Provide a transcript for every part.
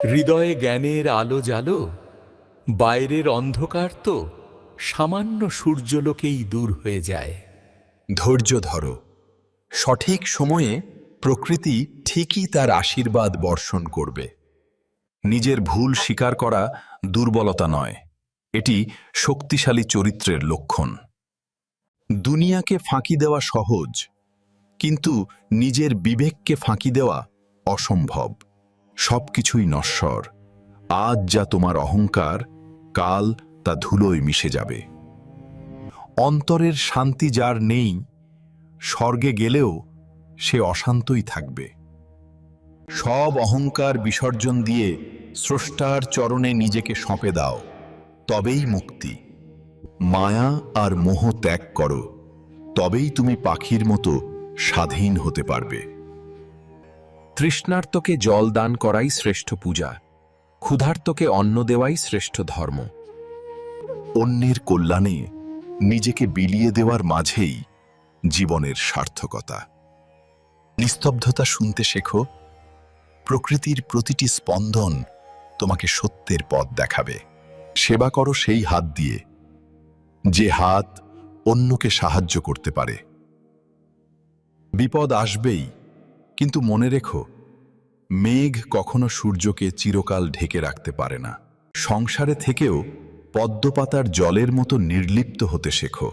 হৃদয়ে জ্ঞানের আলো জালো, বাইরের অন্ধকার তো সামান্য সূর্যলোকেই দূর হয়ে যায়। ধৈর্য ধরো। সঠিক সময়ে প্রকৃতি ঠিকই তার আশীর্বাদ বর্ষণ করবে। নিজের ভুল স্বীকার করা দুর্বলতা নয়। এটি শক্তিশালী চরিত্রের লক্ষণ। দুনিয়াকে ফাঁকি দেওয়া সহজ, কিন্তু নিজের বিবেককে ফাঁকি দেওয়া অসম্ভব। সবকিছুই নশ্বর। আজ যা তোমার অহংকার, কাল তা ধুলোয় মিশে যাবে। অন্তরের শান্তি যার নেই, স্বর্গে গেলেও সে অশান্তই থাকবে। সব অহংকার বিসর্জন দিয়ে স্রষ্টার চরণে নিজেকে সঁপে দাও, তবেই মুক্তি। মায়া আর মোহ ত্যাগ করো, তবেই তুমি পাখির মতো স্বাধীন হতে পারবে। তৃষ্ণার্তকে জল দান করাই শ্রেষ্ঠ পূজা, ক্ষুধার্তকে অন্ন দেওয়াই শ্রেষ্ঠ ধর্ম। অন্যের কল্যাণে নিজেকে বিলিয়ে দেওয়ার মাঝেই জীবনের সার্থকতা। নিস্তব্ধতা শুনতে শেখো, প্রকৃতির প্রতিটি স্পন্দন তোমাকে সত্যের পথ দেখাবে। সেবা করো সেই হাত দিয়ে, যে হাত অন্যকে সাহায্য করতে পারে। বিপদ আসবেই কিন্তু মনে রেখো, মেঘ কখনো সূর্যকে চিরকাল ঢেকে রাখতে পারে না। সংসারে থেকেও পদ্মপাতার জলের মতো নির্লিপ্ত হতে শেখো,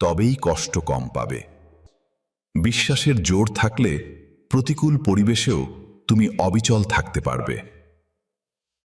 তবেই কষ্ট কম পাবে। বিশ্বাসের জোর থাকলে প্রতিকূল পরিবেশেও তুমি অবিচল থাকতে পারবে।